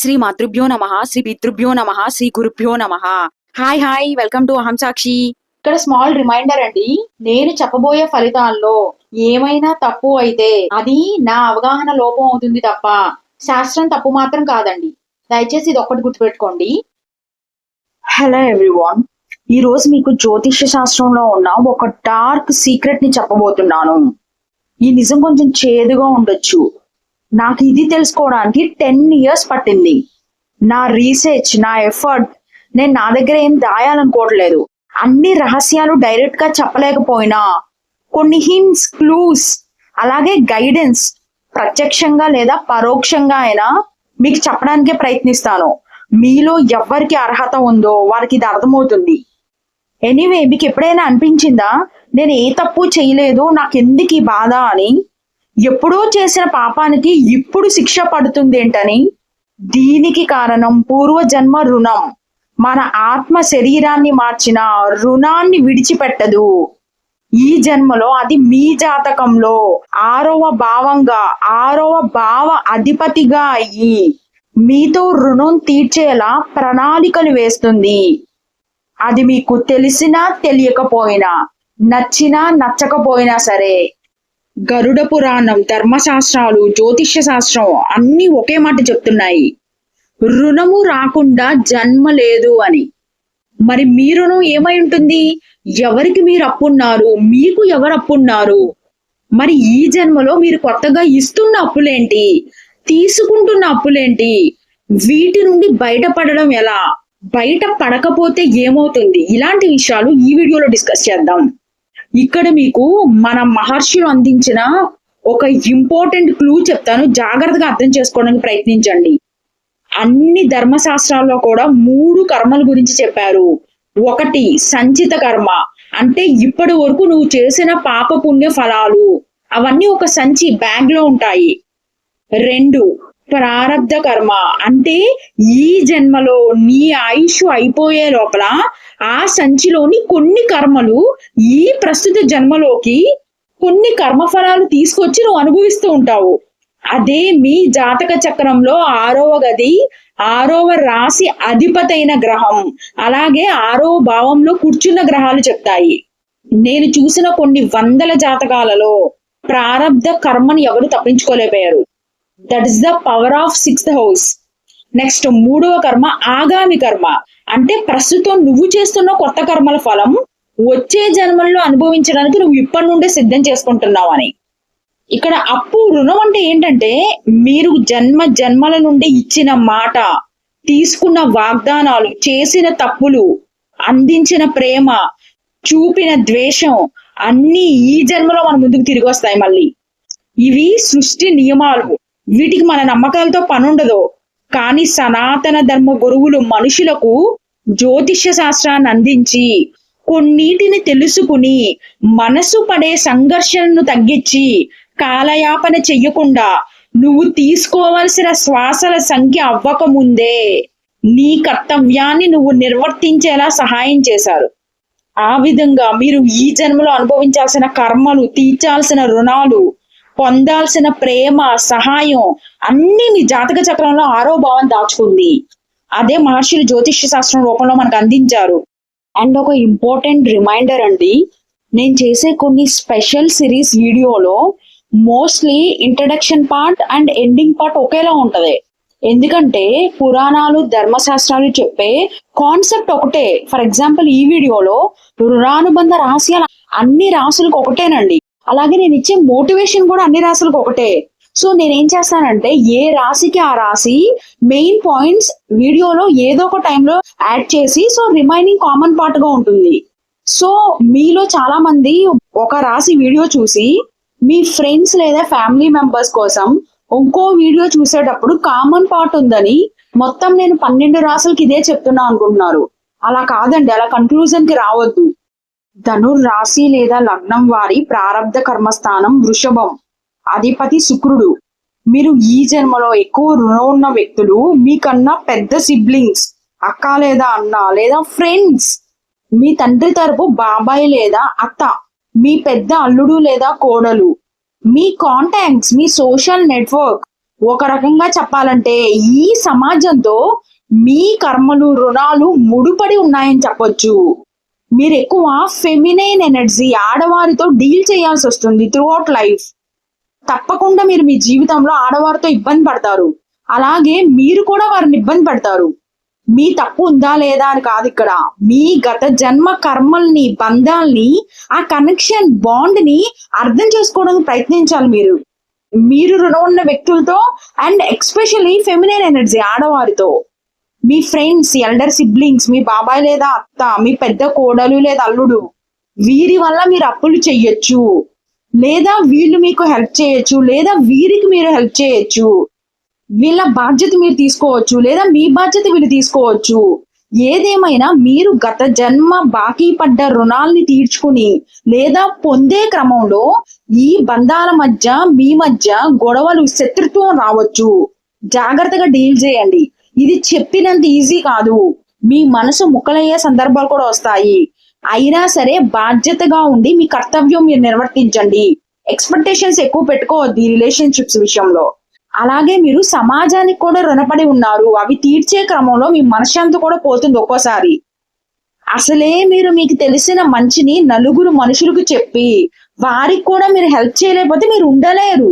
శ్రీ మాతృభ్యో నమ శ్రీ పితృభ్యో నమ శ్రీ గురుభ్యో నమ. హాయ్ హాయ్ వెల్కమ్ టు అహం సాక్షి ఇక్కడ స్మాల్ రిమైండర్ అండి నేను చెప్పబోయే ఫలితాల్లో ఏమైనా తప్పు అయితే అది నా అవగాహన లోపం అవుతుంది తప్ప శాస్త్రం తప్పు మాత్రం కాదండి. దయచేసి ఇది ఒక్కటి గుర్తుపెట్టుకోండి. హలో ఎవ్రీవాన్ ఈ రోజు మీకు జ్యోతిష్య శాస్త్రంలో ఉన్న ఒక డార్క్ సీక్రెట్ని చెప్పబోతున్నాను. ఈ నిజం కొంచెం చేదుగా ఉండొచ్చు. నాకు ఇది తెలుసుకోవడానికి టెన్ ఇయర్స్ పట్టింది. నా రీసెర్చ్ నా ఎఫర్ట్ నేను నా దగ్గర ఏం దాయాలనుకోవట్లేదు అన్ని రహస్యాలు డైరెక్ట్గా చెప్పలేకపోయినా కొన్ని హింట్స్ క్లూస్ అలాగే గైడెన్స్ ప్రత్యక్షంగా లేదా పరోక్షంగా అయినా మీకు చెప్పడానికే ప్రయత్నిస్తాను. మీలో ఎవరికి అర్హత ఉందో వారికి ఇది అర్థమవుతుంది. ఎనీవే మీకు ఎప్పుడైనా అనిపించిందా నేను ఏ తప్పు చేయలేదు నాకెందుకు ఈ బాధ అని? ఎప్పుడో చేసిన పాపానికి ఇప్పుడు శిక్ష పడుతుంది ఏంటని? దీనికి కారణం పూర్వజన్మ రుణం. మన ఆత్మ శరీరాన్ని మార్చిన రుణాన్ని విడిచిపెట్టదు. ఈ జన్మలో అది మీ జాతకంలో ఆరవ భావంగా ఆరవ భావ అధిపతిగా అయ్యి మీతో రుణం తీర్చేలా ప్రణాళికలు వేస్తుంది. అది మీకు తెలిసినా తెలియకపోయినా నచ్చినా నచ్చకపోయినా సరే గరుడ పురాణం ధర్మశాస్త్రాలు జ్యోతిష్య శాస్త్రం అన్ని ఒకే మాట చెప్తున్నాయి. రుణము రాకుండా జన్మ లేదు అని. మరి మీ రుణం ఏమై ఉంటుంది? ఎవరికి మీరు అప్పున్నారు? మీకు ఎవరు అప్పున్నారు? మరి ఈ జన్మలో మీరు కొత్తగా ఇస్తున్న అప్పులేంటి? తీసుకుంటున్న అప్పులేంటి? వీటి నుండి బయటపడడం ఎలా? బయట పడకపోతే ఏమవుతుంది? ఇలాంటి విషయాలు ఈ వీడియోలో డిస్కస్ చేద్దాం. ఇక్కడ మీకు మన మహర్షులు అందించిన ఒక ఇంపార్టెంట్ క్లూ చెప్తాను. జాగ్రత్తగా అర్థం చేసుకోవడానికి ప్రయత్నించండి. అన్ని ధర్మశాస్త్రాల్లో కూడా మూడు కర్మల గురించి చెప్పారు. ఒకటి సంచిత కర్మ. అంటే ఇప్పటి వరకు నువ్వు చేసిన పాప పుణ్య ఫలాలు. అవన్నీ ఒక సంచి బ్యాగ్లో ఉంటాయి. రెండు ప్రారబ్ధ కర్మ. అంటే ఈ జన్మలో నీ ఆయుష్ అయిపోయే లోపల ఆ సంచిలోని కొన్ని కర్మలు ఈ ప్రస్తుత జన్మలోకి కొన్ని కర్మఫలాలు తీసుకొచ్చి నువ్వు అనుభవిస్తూ ఉంటావు. అదే మీ జాతక చక్రంలో ఆరవ గది ఆరవ రాశి అధిపతైన గ్రహం. అలాగే ఆరవ భావంలో కూర్చున్న గ్రహాలు చెప్తాయి. నేను చూసిన కొన్ని వందల జాతకాలలో ప్రారంధ కర్మని ఎవరు తప్పించుకోలేకపోయారు. That is the power of sixth house next మూడవ కర్మ ఆగామి కర్మ. అంటే ప్రస్తుతం నువ్వు చేస్తున్న కొత్త కర్మల ఫలం వచ్చే జన్మల్లో అనుభవించడానికి నువ్వు ఇప్పటి నుండే సిద్ధం చేసుకుంటున్నావు అని. ఇక్కడ అప్పు రుణం అంటే ఏంటంటే మీరు జన్మ జన్మల నుండి ఇచ్చిన మాట తీసుకున్న వాగ్దానాలు చేసిన తప్పులు అందించిన ప్రేమ చూపిన ద్వేషం అన్ని ఈ జన్మలో మన ముందుకు తిరిగి వస్తాయి మళ్ళీ. ఇవి సృష్టి నియమాలు. వీటికి మన నమ్మకాలతో పనుండదు. కానీ సనాతన ధర్మ గురువులు మనుషులకు జ్యోతిష్య శాస్త్రాన్ని అందించి కొన్నిటిని తెలుసుకుని మనసు పడే సంఘర్షణను తగ్గించి కాలయాపన చెయ్యకుండా నువ్వు తీసుకోవలసిన శ్వాసల సంఖ్య అవ్వకముందే నీ కర్తవ్యాన్ని నువ్వు నిర్వర్తించేలా సహాయం చేశారు. ఆ విధంగా మీరు ఈ జన్మలో అనుభవించాల్సిన కర్మలు తీర్చాల్సిన రుణాలు పొందాల్సిన ప్రేమ సహాయం అన్ని మీ జాతక చక్రంలో ఆరో భావం దాచుకుంది. అదే మహర్షులు జ్యోతిష్య శాస్త్రం రూపంలో మనకు అందించారు. అండ్ ఒక ఇంపార్టెంట్ రిమైండర్ అండి నేను చేసే కొన్ని స్పెషల్ సిరీస్ వీడియోలో mostly introduction part and ending part ఒకేలా ఉంటది. ఎందుకంటే పురాణాలు ధర్మశాస్త్రాలు చెప్పే కాన్సెప్ట్ ఒకటే. ఫర్ ఎగ్జాంపుల్ ఈ వీడియోలో రుణానుబంధ రహస్యాలు అన్ని రాసులకు ఒకటేనండి. అలాగే నేను ఇచ్చే మోటివేషన్ కూడా అన్ని రాసులకు ఒకటే. సో నేనేం చేస్తానంటే ఏ రాశికి ఆ రాశి మెయిన్ పాయింట్స్ వీడియోలో ఏదో ఒక టైంలో యాడ్ చేసి సో రిమైనింగ్ కామన్ పార్ట్గా ఉంటుంది. సో మీలో చాలా మంది ఒక రాశి వీడియో చూసి మీ ఫ్రెండ్స్ లేదా ఫ్యామిలీ మెంబర్స్ కోసం ఇంకో వీడియో చూసేటప్పుడు కామన్ పార్ట్ ఉందని మొత్తం నేను పన్నెండు రాసులకి ఇదే చెప్తున్నా అనుకుంటున్నారు. అలా కాదండి అలా కన్క్లూజన్కి రావద్దు. రాశి లేదా లగ్నం వారి ప్రారంధ కర్మస్థానం వృషభం. అధిపతి శుక్రుడు. మీరు ఈ జన్మలో ఎక్కువ రుణం ఉన్న వ్యక్తులు మీకన్నా పెద్ద సిబ్లింగ్స్ అక్క లేదా అన్న లేదా ఫ్రెండ్స్. మీ తండ్రి తరపు బాబాయ్ లేదా అత్త మీ పెద్ద అల్లుడు లేదా కోడలు. మీ కాంటాక్ట్స్ మీ సోషల్ నెట్వర్క్. ఒక రకంగా చెప్పాలంటే ఈ సమాజంతో మీ కర్మలు రుణాలు ముడిపడి ఉన్నాయని చెప్పొచ్చు. మీరు ఎక్కువ ఫెమినైన్ ఎనర్జీ ఆడవారితో డీల్ చేయాల్సి వస్తుంది త్రూఅవుట్ లైఫ్ తప్పకుండా మీరు మీ జీవితంలో ఆడవారితో ఇబ్బంది పడతారు. అలాగే మీరు కూడా వారిని ఇబ్బంది పడతారు. మీ తప్పు ఉందా లేదా అని కాదు ఇక్కడ. మీ గత జన్మ కర్మల్ని బంధాల్ని ఆ కనెక్షన్ బాండ్ని అర్థం చేసుకోవడానికి ప్రయత్నించాలి మీరు. మీరు రుణం ఉన్న వ్యక్తులతో అండ్ ఎక్స్పెషల్లీ ఫెమినైన్ ఎనర్జీ ఆడవారితో. మీ ఫ్రెండ్స్ ఎల్డర్ సిబ్లింగ్స్ మీ బాబాయ్ లేదా అత్త మీ పెద్ద కోడలు లేదా అల్లుడు వీరి వల్ల మీరు అప్పులు చెయ్యొచ్చు. లేదా వీళ్ళు మీకు హెల్ప్ చేయొచ్చు లేదా వీరికి మీరు హెల్ప్ చేయొచ్చు. వీళ్ళ బాధ్యత మీరు తీసుకోవచ్చు లేదా మీ బాధ్యత వీళ్ళు తీసుకోవచ్చు. ఏదేమైనా మీరు గత జన్మ బాకీ పడ్డ రుణాల్ని తీర్చుకుని లేదా పొందే క్రమంలో ఈ బంధాల మధ్య మీ మధ్య గొడవలు శత్రుత్వం రావచ్చు. జాగ్రత్తగా డీల్ చేయండి. ఇది చెప్పినంత ఈజీ కాదు. మీ మనసు ముక్కలయ్యే సందర్భాలు కూడా వస్తాయి. అయినా సరే బాధ్యతగా ఉండి మీ కర్తవ్యం మీరు నిర్వర్తించండి. ఎక్స్పెక్టేషన్స్ ఎక్కువ పెట్టుకోవద్దు ఈ రిలేషన్షిప్స్ విషయంలో. అలాగే మీరు సమాజానికి కూడా రుణపడి ఉన్నారు. అవి తీర్చే క్రమంలో మీ మనశ్శాంతి కూడా పోతుంది ఒక్కోసారి. అసలే మీరు మీకు తెలిసిన మంచిని నలుగురు మనుషులకు చెప్పి వారికి కూడా మీరు హెల్ప్ చేయలేకపోతే మీరు ఉండలేరు.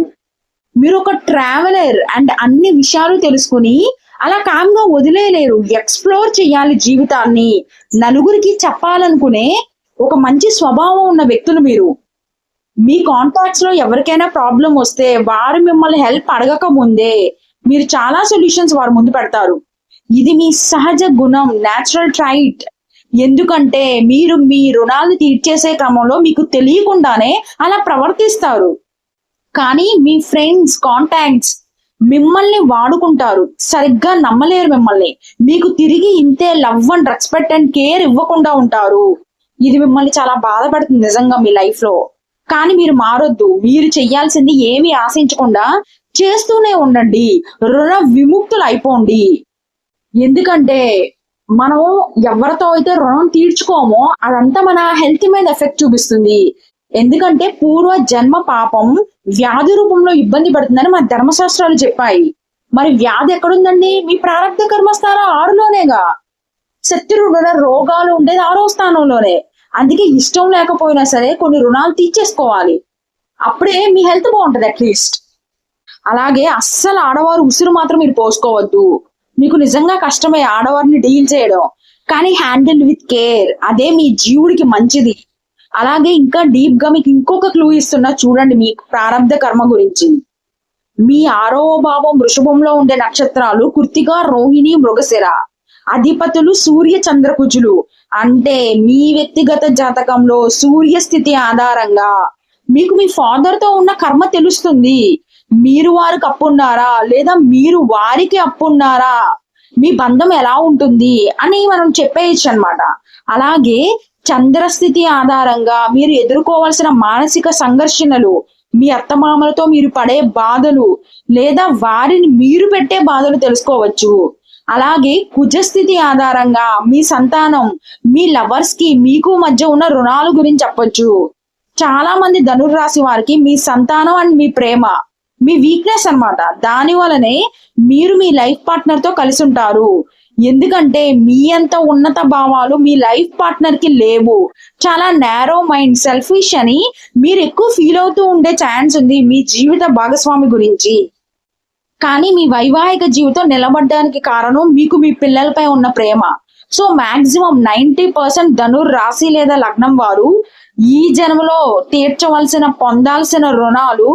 మీరు ఒక ట్రావెలర్ అండ్ అన్ని విషయాలు తెలుసుకుని అలా కామ్గా వదిలేయలేరు. ఎక్స్ప్లోర్ చేయాలి జీవితాన్ని. నలుగురికి చెప్పాలనుకునే ఒక మంచి స్వభావం ఉన్న వ్యక్తులు మీరు. మీ కాంటాక్ట్స్లో ఎవరికైనా ప్రాబ్లం వస్తే వారు మిమ్మల్ని హెల్ప్ అడగక ముందే మీరు చాలా సొల్యూషన్స్ వారు ముందు పెడతారు. ఇది మీ సహజ గుణం నేచురల్ ట్రైట్ ఎందుకంటే మీరు మీ రుణాలు తీర్చేసే క్రమంలో మీకు తెలియకుండానే అలా ప్రవర్తిస్తారు. కానీ మీ ఫ్రెండ్స్ కాంటాక్ట్స్ మిమ్మల్ని వాడుకుంటారు. సరిగ్గా నమ్మలేరు మిమ్మల్ని. మీకు తిరిగి ఇంతే love and respect and care ఇవ్వకుండా ఉంటారు. ఇది మిమ్మల్ని చాలా బాధపడుతుంది నిజంగా మీ లైఫ్లో. కానీ మీరు మారొద్దు. మీరు చెయ్యాల్సింది ఏమీ ఆశించకుండా చేస్తూనే ఉండండి. రుణ విముక్తులు అయిపోండి. ఎందుకంటే మనం ఎవరితో అయితే రుణం తీర్చుకోమో అదంతా మన హెల్త్ మీద ఎఫెక్ట్ చూపిస్తుంది. ఎందుకంటే పూర్వ జన్మ పాపం వ్యాధి రూపంలో ఇబ్బంది పడుతుందని మన ధర్మశాస్త్రాలు చెప్పాయి. మరి వ్యాధి ఎక్కడుందండి? మీ ప్రారంభ కర్మస్థానం ఆరులోనేగా. శత్రువుల రోగాలు ఉండేది ఆరో స్థానంలోనే. అందుకే ఇష్టం లేకపోయినా సరే కొన్ని రుణాలు తీర్చేసుకోవాలి. అప్పుడే మీ హెల్త్ బాగుంటది అట్లీస్ట్ అలాగే అస్సలు ఆడవారు ఉసురు మాత్రం మీరు పోసుకోవద్దు. మీకు నిజంగా కష్టమే ఆడవారిని డీల్ చేయడం. కానీ హ్యాండిల్ విత్ కేర్. అదే మీ జీవుడికి మంచిది. అలాగే ఇంకా డీప్గా మీకు ఇంకొక క్లూ ఇస్తున్నా చూడండి మీ ప్రారంభ కర్మ గురించి. మీ ఆరో భావం వృషభంలో ఉండే నక్షత్రాలు కృతిగా రోహిణి మృగశిర. అధిపతులు సూర్య చంద్రకుజులు. అంటే మీ వ్యక్తిగత జాతకంలో సూర్య స్థితి ఆధారంగా. మీకు మీ ఫాదర్తో ఉన్న కర్మ తెలుస్తుంది. మీరు వారికి అప్పున్నారా? లేదా మీరు వారికి అప్పున్నారా? మీ బంధం ఎలా ఉంటుంది? అని మనం చెప్పేయచ్చు అన్నమాట. అలాగే చంద్రస్థితి ఆధారంగా మీరు ఎదుర్కోవాల్సిన మానసిక సంఘర్షణలు మీ అత్తమామలతో మీరు పడే బాధలు లేదా వారిని మీరు పెట్టే బాధలు తెలుసుకోవచ్చు. అలాగే కుజస్థితి ఆధారంగా మీ సంతానం మీ లవర్స్కి మీకు మధ్య ఉన్న రుణాలు గురించి చెప్పొచ్చు. చాలా మంది ధనుర్రాశి వారికి మీ సంతానం and me Prema me weakness అన్నమాట. దాని వలనే మీరు మీ లైఫ్ పార్ట్నర్తో కలిసి ఉంటారు. ఎందుకంటే మీ అంత ఉన్నత భావాలు మీ లైఫ్ పార్ట్నర్కి లేవు. చాలా నేరో మైండ్ సెల్ఫిష్ అని మీరు ఎక్కువ ఫీల్ అవుతూ ఉండే ఛాన్స్ ఉంది మీ జీవిత భాగస్వామి గురించి. కానీ మీ వైవాహిక జీవితం నిలబడడానికి కారణం మీకు మీ పిల్లలపై ఉన్న ప్రేమ. సో మాక్సిమం నైన్టీ పర్సెంట్ ధనుర్ రాశి లేదా లగ్నం వారు ఈ జన్మలో తీర్చవలసిన పొందాల్సిన రుణాలు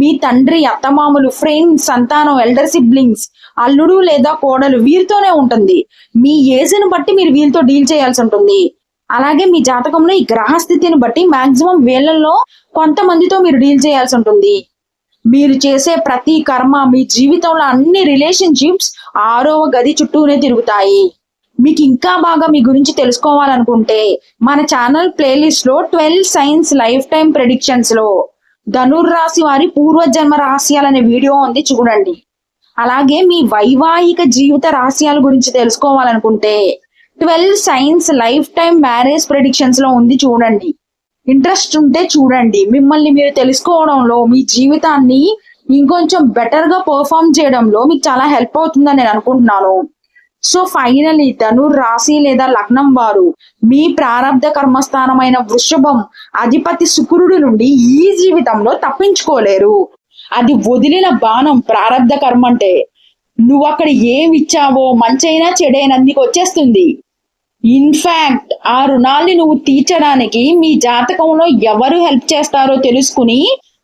మీ తండ్రి అత్తమామలు ఫ్రెండ్స్ సంతానం ఎల్డర్ సిబ్లింగ్స్ అల్లుడు లేదా కోడలు వీరితోనే ఉంటుంది. మీ ఏజ్ని బట్టి మీరు వీళ్ళతో డీల్ చేయాల్సి ఉంటుంది. అలాగే మీ జాతకంలో ఈ గ్రహస్థితిని బట్టి మాక్సిమం వీళ్ళల్లో కొంతమందితో మీరు డీల్ చేయాల్సి ఉంటుంది. మీరు చేసే ప్రతి కర్మ మీ జీవితంలో అన్ని రిలేషన్షిప్స్ ఆరవ గది చుట్టూనే తిరుగుతాయి. మీకు ఇంకా బాగా మీ గురించి తెలుసుకోవాలనుకుంటే మన ఛానల్ ప్లేలిస్ట్లో ట్వెల్వ్ సైన్స్ లైఫ్ టైం ప్రెడిక్షన్స్లో ధనుర్ రాశి వారి పూర్వజన్మ రహస్యాలనే వీడియో ఉంది చూడండి. అలాగే మీ వైవాహిక జీవిత రహస్యాల గురించి తెలుసుకోవాలనుకుంటే twelve signs life time marriage ప్రెడిక్షన్స్లో ఉంది చూడండి. ఇంట్రెస్ట్ ఉంటే చూడండి. మిమ్మల్ని మీరు తెలుసుకోవడంలో మీ జీవితాన్ని ఇంకొంచెం బెటర్గా పర్ఫామ్ చేయడంలో మీకు చాలా హెల్ప్ అవుతుందని నేను అనుకుంటున్నాను. సో ఫైనలీ తను రాశి లేదా లగ్నం వారు మీ ప్రారంధ కర్మస్థానమైన వృషభం అధిపతి శుక్రుడి నుండి ఈ జీవితంలో తప్పించుకోలేరు. అది వదిలిన బాణం ప్రారంధ కర్మ అంటే నువ్వు అక్కడ ఏమి ఇచ్చావో మంచైనా చెడైనా నీకు వచ్చేస్తుంది. ఇన్ఫాక్ట్ ఆ రుణాల్ని నువ్వు తీర్చడానికి మీ జాతకంలో ఎవరు హెల్ప్ చేస్తారో తెలుసుకుని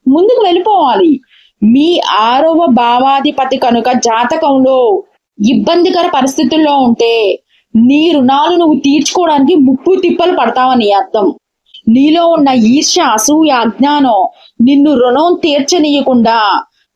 ముందుకు వెళ్ళిపోవాలి. మీ ఆరవ భావాధిపతి కనుక జాతకంలో ఇబ్బందికర పరిస్థితుల్లో ఉంటే నీ రుణాలు నువ్వు తీర్చుకోవడానికి ముప్పు తిప్పలు పడతావని అర్థం. నీలో ఉన్న ఈర్ష్య అసూయ అజ్ఞానం నిన్ను రుణం తీర్చనీయకుండా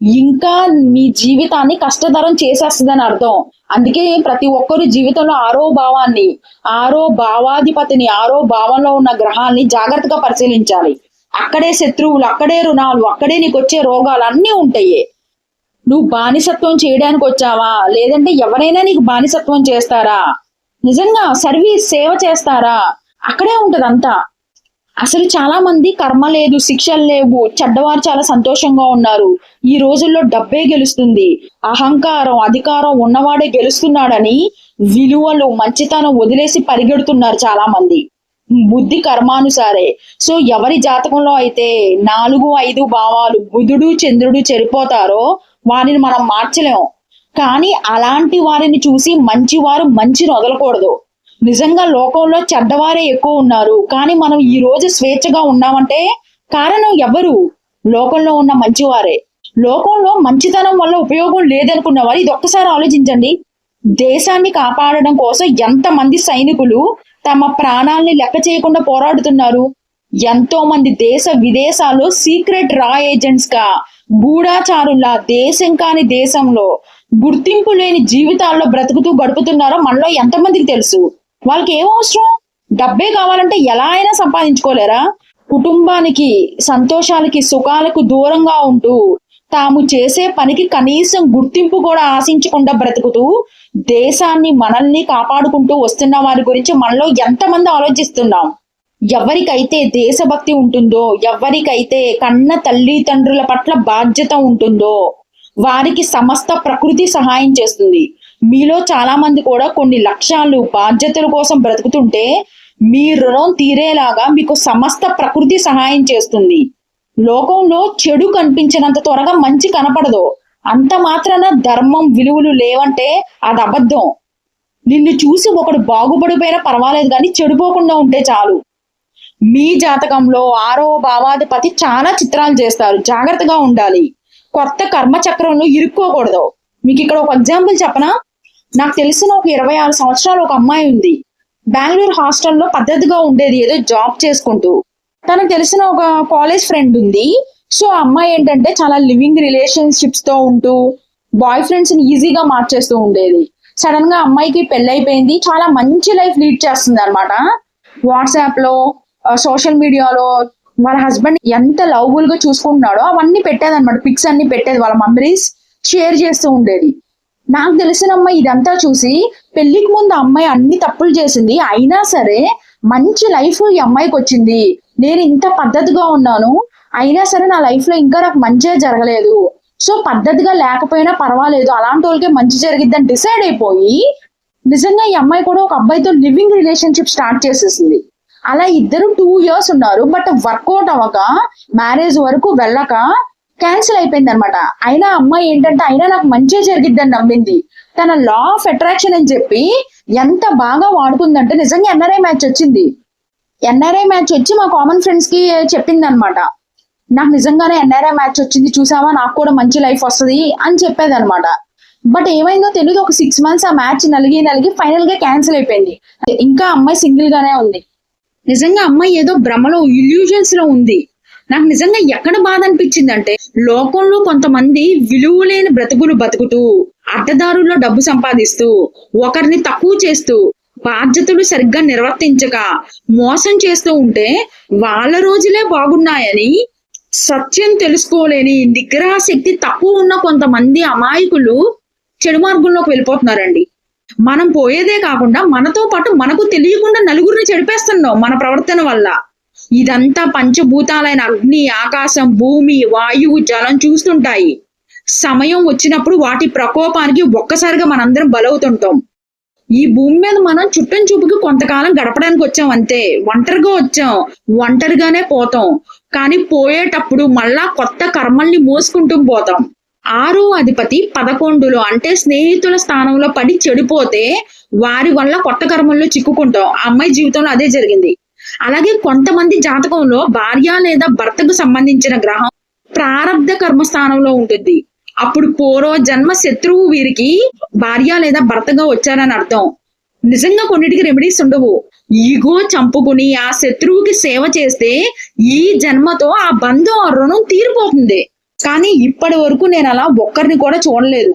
ఇంకా నీ జీవితాన్ని కష్టతరం చేసేస్తుందని అర్థం. అందుకే ప్రతి ఒక్కరు జీవితంలో ఆరో భావాన్ని ఆరో భావాధిపతిని ఆరో భావంలో ఉన్న గ్రహాల్ని జాగ్రత్తగా పరిశీలించాలి. అక్కడే శత్రువులు అక్కడే రుణాలు అక్కడే నీకు వచ్చే రోగాలు అన్నీ ఉంటాయి. నువ్వు బానిసత్వం చేయడానికి వచ్చావా? లేదంటే ఎవరైనా నీకు బానిసత్వం చేస్తారా? నిజంగా సర్వీస్ సేవ చేస్తారా? అక్కడే ఉంటది అంతా. అసలు చాలా మంది కర్మ లేదు శిక్షలు లేవు చెడ్డవారు చాలా సంతోషంగా ఉన్నారు. ఈ రోజుల్లో డబ్బే గెలుస్తుంది. అహంకారం అధికారం ఉన్నవాడే గెలుస్తున్నాడని విలువలు మంచితనం వదిలేసి పరిగెడుతున్నారు చాలా మంది. బుద్ధి కర్మానుసారే. సో ఎవరి జాతకంలో అయితే నాలుగు ఐదు భావాలు బుధుడు చంద్రుడు చెడిపోతారో వారిని మనం మార్చలేం కానీ అలాంటి వారిని చూసి మంచివారు మంచిని వదలకూడదు. నిజంగా లోకంలో చెడ్డవారే ఎక్కువ ఉన్నారు. కానీ మనం ఈ రోజు స్వేచ్ఛగా ఉన్నామంటే కారణం ఎవరు? లోకంలో ఉన్న మంచివారే. లోకంలో మంచితనం వల్ల ఉపయోగం లేదనుకున్న వారు ఇది ఒక్కసారి ఆలోచించండి. దేశాన్ని కాపాడడం కోసం ఎంతమంది సైనికులు తమ ప్రాణాల్ని లెక్క చేయకుండా పోరాడుతున్నారు? ఎంతో మంది దేశ విదేశాల్లో సీక్రెట్ రా ఏజెంట్స్గా గూఢాచారుల దేశం కాని దేశంలో గుర్తింపు లేని జీవితాల్లో బ్రతుకుతూ గడుపుతున్నారో మనలో ఎంతమందికి తెలుసు? వాళ్ళకి ఏం అవసరం? డబ్బే కావాలంటే ఎలా అయినా సంపాదించుకోలేరా? కుటుంబానికి సంతోషాలకి సుఖాలకు దూరంగా ఉంటూ తాము చేసే పనికి కనీసం గుర్తింపు కూడా ఆశించకుండా బ్రతుకుతూ దేశాన్ని మనల్ని కాపాడుకుంటూ వస్తున్న వారి గురించి మనలో ఎంతమంది ఆలోచిస్తున్నాం? ఎవరికైతే దేశభక్తి ఉంటుందో ఎవరికైతే కన్న తల్లిదండ్రుల పట్ల బాధ్యత ఉంటుందో వారికి సమస్త ప్రకృతి సహాయం చేస్తుంది. మీలో చాలా మంది కూడా కొన్ని లక్ష్యాలు బాధ్యతల కోసం బ్రతుకుతుంటే మీ రుణం తీరేలాగా మీకు సమస్త ప్రకృతి సహాయం చేస్తుంది. లోకంలో చెడు కనిపించినంత త్వరగా మంచి కనపడదు. అంత మాత్రాన ధర్మం విలువలు లేవంటే అది అబద్ధం. నిన్ను చూసి ఒకడు బాగుపడిపోయినా పర్వాలేదు కానీ చెడిపోకుండా ఉంటే చాలు. మీ జాతకంలో ఆరో భావాధిపతి చాలా చిత్రాలు చేస్తారు. జాగ్రత్తగా ఉండాలి. కొత్త కర్మ చక్రంలో ఇరుక్కోకూడదు. మీకు ఇక్కడ ఒక ఎగ్జాంపుల్ చెప్పనా? నాకు తెలిసిన ఒక ఇరవై ఆరు సంవత్సరాలు ఒక అమ్మాయి ఉంది. బెంగళూరు హాస్టల్లో పద్ధతిగా ఉండేది ఏదో జాబ్ చేసుకుంటూ. తనకు తెలిసిన ఒక కాలేజ్ ఫ్రెండ్ ఉంది. సో ఆ అమ్మాయి ఏంటంటే చాలా లివింగ్ రిలేషన్షిప్స్తో ఉంటూ బాయ్ ఫ్రెండ్స్ని ఈజీగా మార్చేస్తూ ఉండేది. సడన్గా అమ్మాయికి పెళ్ళైపోయింది. చాలా మంచి లైఫ్ లీడ్ చేస్తుంది అనమాట వాట్సాప్లో సోషల్ మీడియాలో వాళ్ళ హస్బెండ్ ఎంత లవ్బుల్గా చూసుకుంటున్నాడో అవన్నీ పెట్టేది అనమాట పిక్స్ అన్ని పెట్టేది వాళ్ళ మెమరీస్ షేర్ చేస్తూ ఉండేది. నాకు తెలిసిన అమ్మాయి ఇదంతా చూసి పెళ్ళికి ముందు అమ్మాయి అన్ని తప్పులు చేసింది. అయినా సరే మంచి లైఫ్ ఈ అమ్మాయికి వచ్చింది. నేను ఇంత పద్ధతిగా ఉన్నాను. అయినా సరే నా లైఫ్లో ఇంకా నాకు మంచిగా జరగలేదు. సో పద్ధతిగా లేకపోయినా పర్వాలేదు. అలాంటి వాళ్ళకే మంచి జరిగిద్దని డిసైడ్ అయిపోయి నిజంగా ఈ అమ్మాయి కూడా ఒక అబ్బాయితో లివింగ్ రిలేషన్షిప్ స్టార్ట్ చేసేసింది. అలా ఇద్దరు టూ ఇయర్స్ ఉన్నారు బట్ వర్కౌట్ అవ్వక మ్యారేజ్ వరకు వెళ్ళక క్యాన్సిల్ అయిపోయింది అనమాట అయినా అమ్మాయి ఏంటంటే అయినా నాకు మంచిగా జరిగిద్దని నమ్మింది. తన లా ఆఫ్ అట్రాక్షన్ అని చెప్పి ఎంత బాగా వాడుకుందంటే నిజంగా ఎన్ఆర్ఐ మ్యాచ్ వచ్చింది. ఎన్ఆర్ఐ మ్యాచ్ వచ్చి మా కామన్ ఫ్రెండ్స్కి చెప్పింది అనమాట నాకు నిజంగానే ఎన్ఆర్ఐ మ్యాచ్ వచ్చింది చూసావా? నాకు కూడా మంచి లైఫ్ వస్తుంది అని చెప్పేది అనమాట బట్ ఏమైందో తెలియదు ఒక సిక్స్ మంత్స్ ఆ మ్యాచ్ నలిగి నలిగి ఫైనల్గా క్యాన్సిల్ అయిపోయింది. ఇంకా అమ్మాయి సింగిల్ గానే ఉంది. నిజంగా అమ్మాయి ఏదో భ్రమలో ఇల్యూజన్స్లో ఉంది. నాకు నిజంగా ఎక్కడ బాధ అనిపించింది అంటే లోకంలో కొంతమంది విలువలేని బ్రతుకులు బతుకుతూ అడ్డదారుల్లో డబ్బు సంపాదిస్తూ ఒకరిని తక్కువ చేస్తూ బాధ్యతలు సరిగ్గా నిర్వర్తించక మోసం చేస్తూ ఉంటే వాళ్ళ రోజులే బాగున్నాయని సత్యం తెలుసుకోలేని నిగ్రహ శక్తి తక్కువ ఉన్న కొంతమంది అమాయకులు చెడు మార్గంలోకి వెళ్ళిపోతున్నారండి. మనం పోయేదే కాకుండా మనతో పాటు మనకు తెలియకుండా నలుగురిని చెడిపేస్తున్నాం మన ప్రవర్తన వల్ల. ఇదంతా పంచభూతాలైన అగ్ని ఆకాశం భూమి వాయువు జలం చూస్తుంటాయి. సమయం వచ్చినప్పుడు వాటి ప్రకోపానికి ఒక్కసారిగా మనందరం బలవుతుంటాం. ఈ భూమి మీద మనం చుట్టం చూపుకి కొంతకాలం గడపడానికి వచ్చాం అంతే. ఒంటరిగా వచ్చాం. ఒంటరిగానే పోతాం. కానీ పోయేటప్పుడు మళ్ళా కొత్త కర్మల్ని మోసుకుంటూ పోతాం. ఆరో అధిపతి పదకొండులో అంటే స్నేహితుల స్థానంలో పడి చెడిపోతే వారి వల్ల కొత్త కర్మల్లో చిక్కుకుంటాం. ఆ అమ్మాయి జీవితంలో అదే జరిగింది. అలాగే కొంతమంది జాతకంలో భార్య లేదా భర్తకు సంబంధించిన గ్రహం ప్రారంధ కర్మ స్థానంలో ఉంటుంది. అప్పుడు పూర్వ జన్మ శత్రువు వీరికి భార్య లేదా భర్తగా వచ్చారని అర్థం. నిజంగా కొన్నిటికి రెమెడీస్ ఉండవు. ఈగో చంపుకుని ఆ శత్రువుకి సేవ చేస్తే ఈ జన్మతో ఆ బంధం ఆ రుణం తీరిపోతుంది. కానీ ఇప్పటి వరకు నేను అలా ఒక్కరిని కూడా చూడలేదు.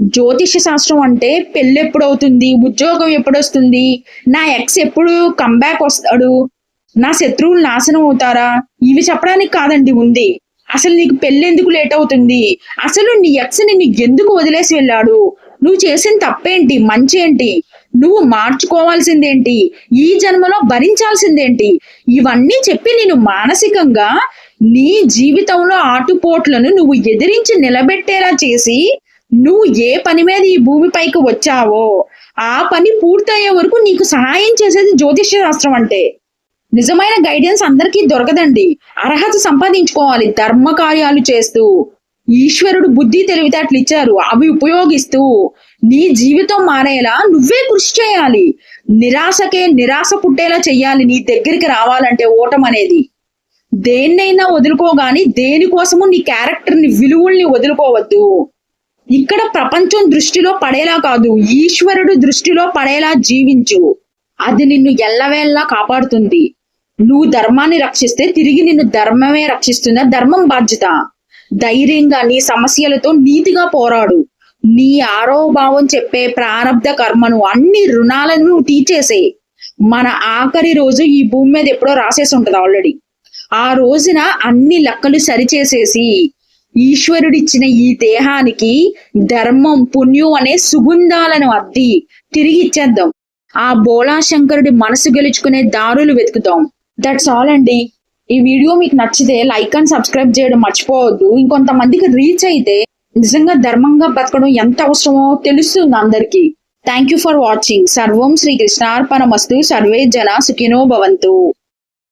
జ్యోతిష శాస్త్రం అంటే పెళ్ళి ఎప్పుడు అవుతుంది ఉద్యోగం ఎప్పుడు వస్తుంది నా ఎక్స్ ఎప్పుడు కంబ్యాక్ వస్తాడు? నా శత్రువులు నాశనం అవుతారా? ఇవి చెప్పడానికి కాదండి ఉంది అసలు నీకు పెళ్ళెందుకు లేట్ అవుతుంది? అసలు నీ ఎక్స్ నిన్ను ఎందుకు వదిలేసి వెళ్ళాడు? నువ్వు చేసిన తప్పేంటి? మంచి ఏంటి? నువ్వు మార్చుకోవాల్సిందేంటి? ఈ జన్మలో భరించాల్సిందేంటి? ఇవన్నీ చెప్పి నేను మానసికంగా నీ జీవితంలో ఆటుపోట్లను నువ్వు ఎదిరించి నిలబెట్టేలా చేసి నువ్వు ఏ పని మీద ఈ భూమిపైకి వచ్చావో ఆ పని పూర్తయ్యే వరకు నీకు సహాయం చేసేది జ్యోతిష్య శాస్త్రం అంటే. నిజమైన గైడెన్స్ అందరికీ దొరకదండి. అర్హత సంపాదించుకోవాలి ధర్మ కార్యాలు చేస్తూ. ఈశ్వరుడు బుద్ధి తెలివితేటలు ఇచ్చారు అవి ఉపయోగిస్తూ. నీ జీవితం మారేలా నువ్వే కృషి చేయాలి. నిరాశకే నిరాశ పుట్టేలా చెయ్యాలి నీ దగ్గరికి రావాలంటే ఓటం అనేది దేన్నైనా వదులుకోగాని దేనికోసము నీ క్యారెక్టర్ని విలువల్ని వదులుకోవద్దు. ఇక్కడ ప్రపంచం దృష్టిలో పడేలా కాదు ఈశ్వరుడు దృష్టిలో పడేలా జీవించు. అది నిన్ను ఎల్లవేళ్ళలా కాపాడుతుంది. నువ్వు ధర్మాన్ని రక్షిస్తే తిరిగి నిన్ను ధర్మమే రక్షిస్తుందా ధర్మం బాధ్యత. ధైర్యంగా నీ సమస్యలతో నీతిగా పోరాడు. నీ ఆరోభావం చెప్పే ప్రారంధ కర్మను అన్ని రుణాలను తీర్చేసే. మన ఆఖరి రోజు ఈ భూమి మీద ఎప్పుడో రాసేసి ఉంటుంది ఆల్రెడీ. ఆ రోజున అన్ని లెక్కలు సరిచేసేసి ఈశ్వరుడిచ్చిన ఈ దేహానికి ధర్మం పుణ్యం అనే సుగంధాలను అద్ది తిరిగి ఇచ్చేద్దాం. ఆ బోళాశంకరుడి మనసు గెలుచుకునే దారులు వెతుకుతాం దట్స్ ఆల్ అండి. ఈ వీడియో మీకు నచ్చితే లైక్ అండ్ సబ్స్క్రైబ్ చేయడం మర్చిపోవద్దు. ఇంకొంతమందికి రీచ్ అయితే నిజంగా ధర్మంగా బతకడం ఎంత అవసరమో తెలుస్తుంది అందరికీ. థ్యాంక్ యూ ఫర్ వాచింగ్ సర్వం శ్రీకృష్ణార్పణమస్తు సర్వే జన సుఖినో భవంతు.